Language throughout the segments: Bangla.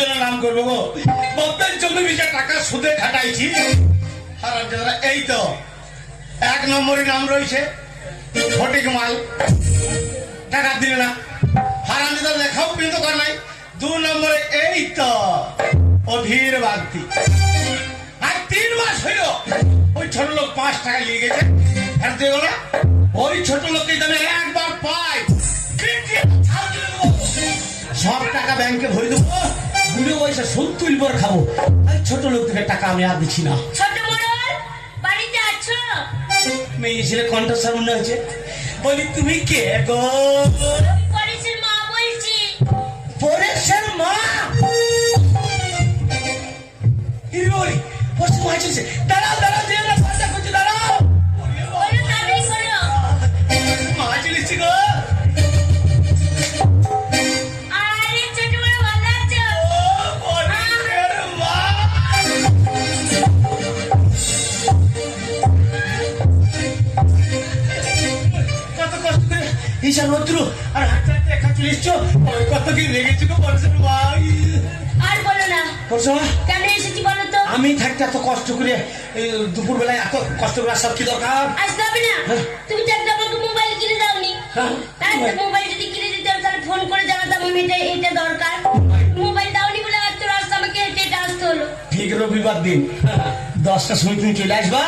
কতজনের নাম করব গো। বব্বের জমি টাকা সুদে খাটাইছি। এই তো, এক নম্বরে নাম রয়েছে ফটিক মাল। টাকা দিলে না। হারাম জাদার লেখাও কিন্তু কর নাই। দু নম্বরে, এই তো, অধীর বাগদি। আর তিন মাস হইল, ওই ছোট লোক পাঁচ টাকা নিয়ে গেছে। ফেরত দিয়ে গেল ওই ছোট লোককে যেন একবার পাই। সব টাকা ব্যাংকে ভরে দেবো। বুড়ো বয়সে সুদ তুলবো খাব। ছোট লোক থেকে টাকা আমি আর দিচ্ছি না। ছোট মোড়ল বাড়িতে আছো? মেয়ে ছেলে কণ্ঠস্বর মনে হয়েছে। বলি তুমি কে গো? পরেশের মা বলছি। পরেশের মা? পশ্চিম দাঁড়াও দাঁড়াও যেও মা কেন এসেছি বলো তো? আমি থাকতে এত কষ্ট করে দুপুর বেলায় এত কষ্ট করে আসার কি দরকার? আসতে হবে না। হ্যাঁ। তুমি তো একটা আমাকে মোবাইল কিনে দাওনি। হ্যাঁ। একটা মোবাইল যদি কিনে দিতে তাহলে ফোন করে জানাতাম আমি এটা এটা দরকার। মোবাইল দাওনি বলে আর তো রাস্তা আমাকে হেঁটে হেঁটে আসতে হলো। ঠিক রবিবার দিন। দশটার সময় তুমি চলে আসবা।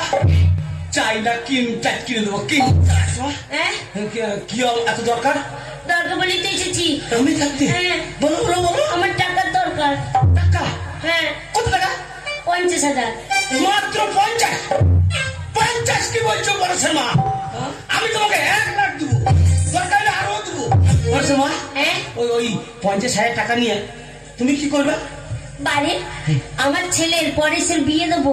চাই না কিন চাট কিনে দেবো কিন হ্যাঁ? কি এত দরকার? দরকার বলেই তো এসেছি। আমি থাকতে। বলো বলো বলো। আমার টাকার দরকার। পঞ্চাশ হাজার। মাত্র পঞ্চাশ। পঞ্চাশ কি বলছো বরসের মা আমি তোমাকে এক লাখ দেবো। দরকার আরও দেবো। বরসের মা হ্যাঁ? ওই ওই পঞ্চাশ হাজার টাকা নিয়ে তুমি কি করবে? বাড়ি? আমার ছেলের পরেশের বিয়ে দেবো।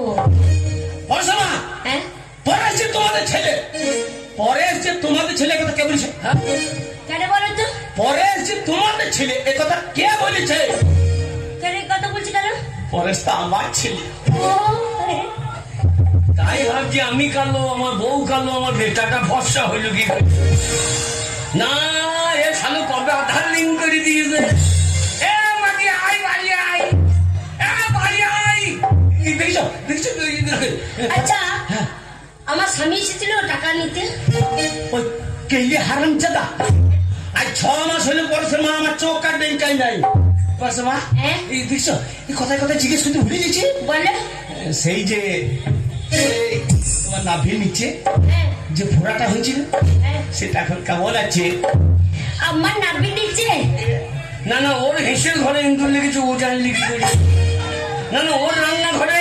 বরসের মা হ্যাঁ? পরেশ যে তোমাদের ছেলে। পরেশ যে তোমাদের ছেলে কথা কে বলেছে? হ্যাঁ? কেন বলো তো? পরেশ যে তোমাদের ছেলে এ কথা কে বলেছে? পরেশ তো আমার ছেলে হ্যাঁ। তাই ভাবছি আমি কালো আমার বউ কালো আমার বেটাটা ফর্সা হইল কি না এ শালু কবে আধার লিঙ্ক করে দিয়েছে? এ মাটি আই বাড়ি আই এ বাড়ি আই দেখছ দেখছ? আচ্ছা আমার স্বামী এসেছিল টাকা নিতে। ওই কেলে হারাম চাদা আজ ছ মাস হলে পরেশের মা আমার চোখ কাট নেই মা হ্যাঁ? এই দেখছ এই কথায় কথায় জিজ্ঞেস করতে ভুলে গেছি? বলে। সেই যে তোমার নাভির নিচে হ্যাঁ। যে ফোড়াটা হয়েছিল হ্যাঁ। সেটা এখন কেমন আছে? আমার নাভি দিচ্ছে না না ওর হেসের ঘরে ইন্দুর লেগেছে ও জানলি কি করে না না ওর রান্না ঘরে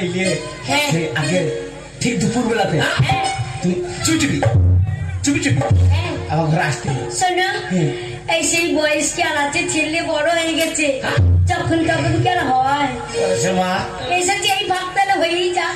এলে হ্যাঁ। সেই আগে ঠিক দুপুর বেলাতে তুই তুমি চুপি চুপি হ্যাঁ আমার ঘরে আসতে শোনো এই সেই বয়স কি আর আছে ছেলে বড় হয়ে গেছে। যখন তখন কি আর হয়? এই মা। এই ভাবতে হয়েই যা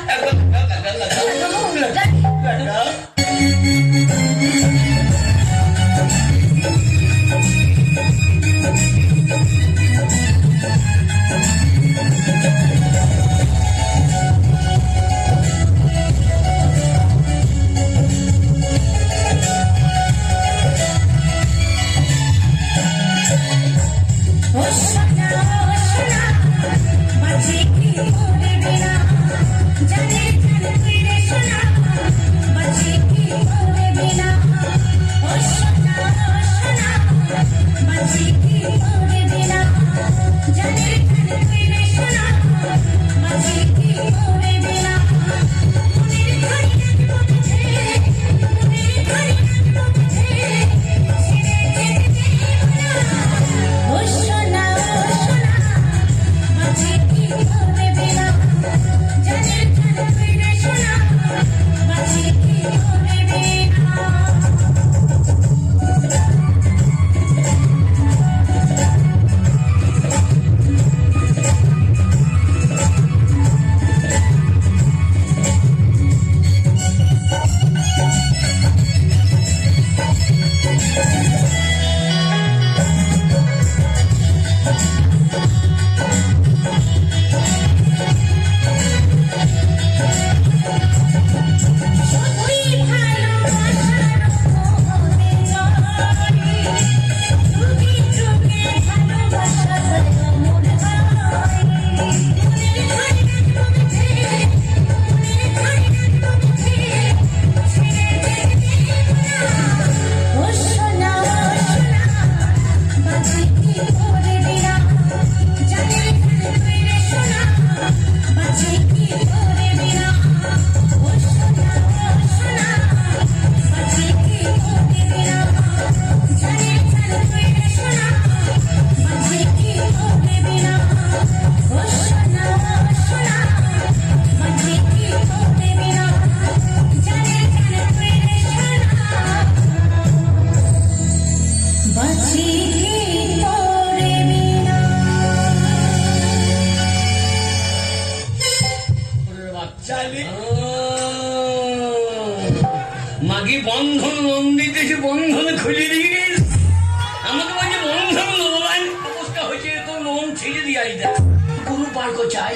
মাগি বন্ধন নন্দিতেছি বন্ধন খুলে দিয়ে আমাকে বলছে বন্ধন অবস্থা হয়েছে তো লোন ছেড়ে দিয়ে আইদা কোনো পার্ক চাই।